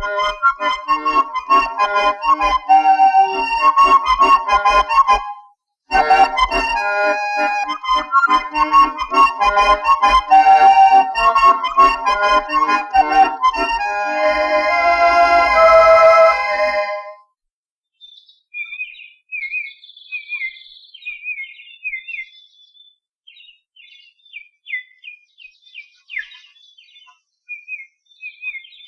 Thank you.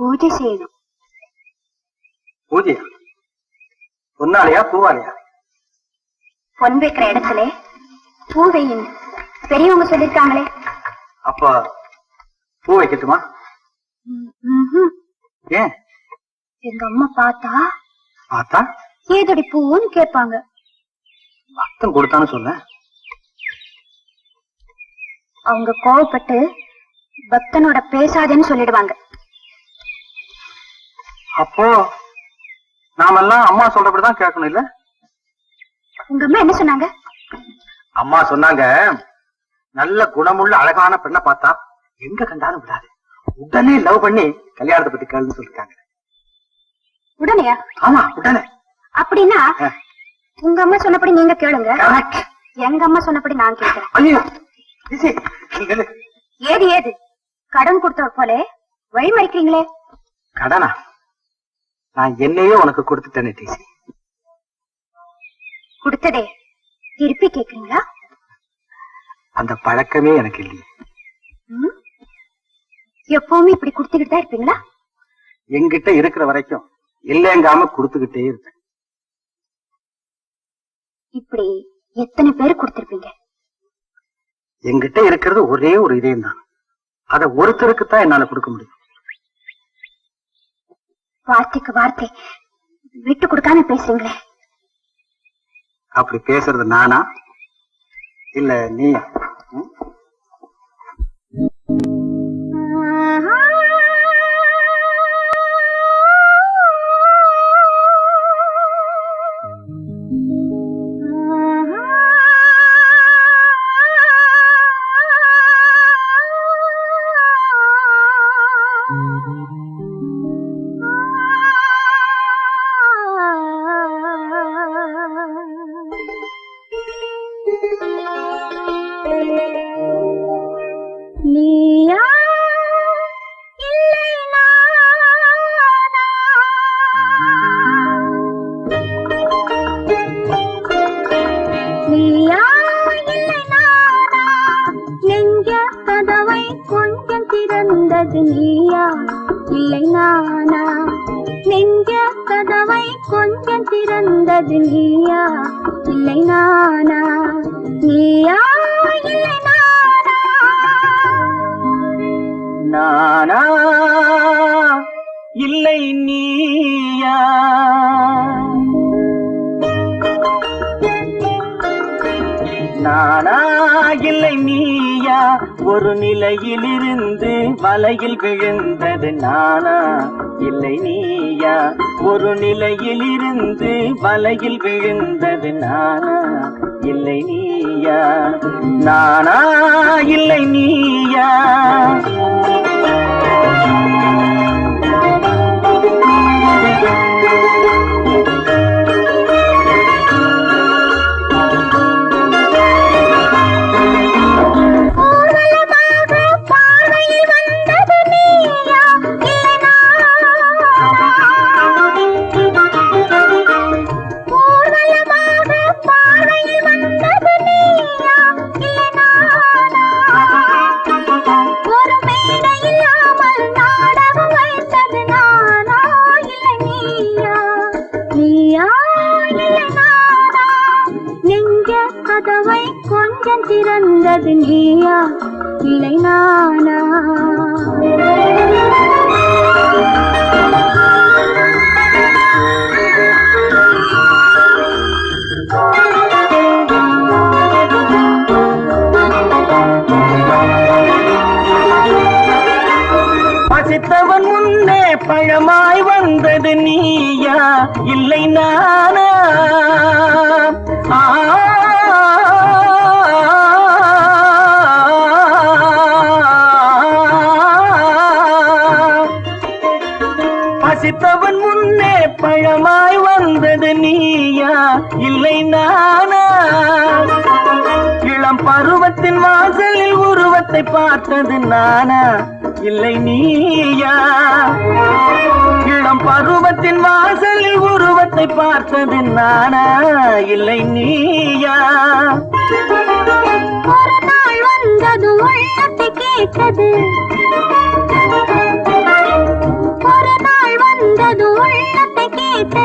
பூஜை செய்யணும் பூஜையா பொன்னாலையா பூவாலையா பொன் வைக்கிற இடத்துல பூ வையும் பெரியவங்க சொல்லிருக்காங்களே அப்ப பூ வைக்கட்டுமா. ஏன் எங்க அம்மா பார்த்தா பார்த்தா ஏதடி பூன்னு கேட்பாங்க அர்த்தம் கொடுத்தான்னு சொன்னேன் அவங்க கோவப்பட்டு பக்தனோட பேசாதேன்னு சொல்லிடுவாங்க அப்போ நாமெல்லாம் அம்மா சொல்றபடிதான் கேட்கணும் இல்ல? உங்க அம்மா என்ன சொன்னாங்க? அம்மா சொன்னாங்க நல்ல குணமுள்ள அழகான பெண்ணை பார்த்தா எங்க கண்டாலும் விடாது. உடனே லவ் பண்ணி கல்யாணத்தை பத்தி கேளுன்னு சொல்லிருக்காங்க உடனேயா ஆமா உடனே. அப்படின்னா உங்க அம்மா சொன்னபடி நீங்க கேளுங்க. எங்க அம்மா சொன்னபடி நான் கேட்கிறேன். ஏது ஏது? கடன் கொடுத்தவர் போல? வழி மறிக்கிறீங்களே? கடனா? நான் என்னையே உனக்கு கொடுத்துட்டேனே டிசி கொடுத்ததே? திருப்பி கேக்குறீங்களா? அந்த பழக்கமே எனக்கு இல்லையே? எப்பவுமே இப்படி கொடுத்துக்கிட்டு தான் இருப்பீங்களா? என்கிட்ட இருக்கிற வரைக்கும் இல்லைங்காம கொடுத்துக்கிட்டே இருப்பேன். இப்படி எத்தனை பேர் கொடுத்திருப்பீங்க? என்கிட்ட இருக்கிறது ஒரே ஒரு இதயம் தான் அதை ஒருத்தருக்கு தான் என்னால கொடுக்க முடியும். வார்த்தைக்கு வார்த்தை. விட்டு கொடுக்காம பேசுறீங்களே. அப்படி பேசுறது நானா? இல்ல நீ நீயா? இல்லை நீயா? இல்லை நானா? நெஞ்ச கதவை கொஞ்சம் திறந்தது நீயா? நானா இல்லை நீயா? நானா இல்லை நீயா? ஒரு நிலையிலிருந்து வலையில் விழுந்தது நானா? இல்லை நீயா. ஒரு நிலையில் இருந்து வலையில் விழுந்தது நானா? இல்லை நீயா. நானா? இல்லை நீயா. சிறந்தது நீயா இல்லை நானா? பசித்தவன் முன்னே பழமாய் வந்தது நீயா இல்லை நானா? ஆ பசித்தவன் முன்னே பழமாய் வந்தது நீயா? இல்லை நானா? இளம் பருவத்தின் வாசலில் உருவத்தை பார்த்தது நானா? இல்லை நீயா? இளம் பருவத்தின் வாசலில் உருவத்தை பார்த்தது நானா? இல்லை நீயா? ஒரு நாள் வந்தது உள்ளத்தை கேட்டது.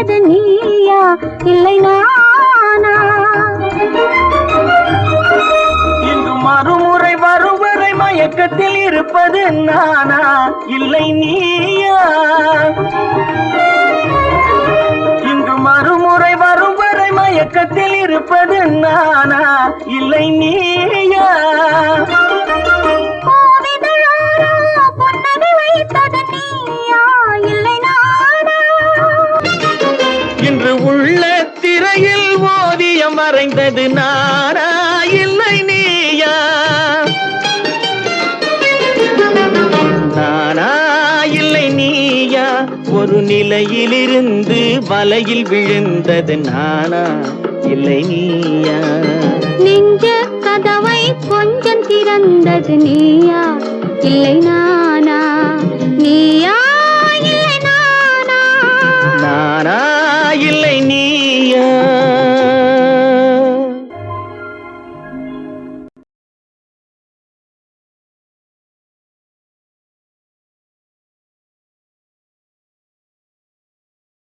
வந்தது நீயா? இல்லை நானா? இன்று மறுமுறை வருவரை மயக்கத்தில் இருப்பது நானா? இல்லை நீயா? இன்று மறுமுறை வரும் வரை மயக்கத்தில் இருப்பது நானா? இல்லை நீயா? மறைந்தது நானா? இல்லை நீயா? நானா? இல்லை நீயா? ஒரு நிலையிலிருந்து வலையில் விழுந்தது நானா? இல்லை நீயா? நெஞ்ச கதவை கொஞ்சம் திறந்தது நீயா? இல்லை நானா? நீயா? இல்லை நானா? நானா? இல்லை நீயா?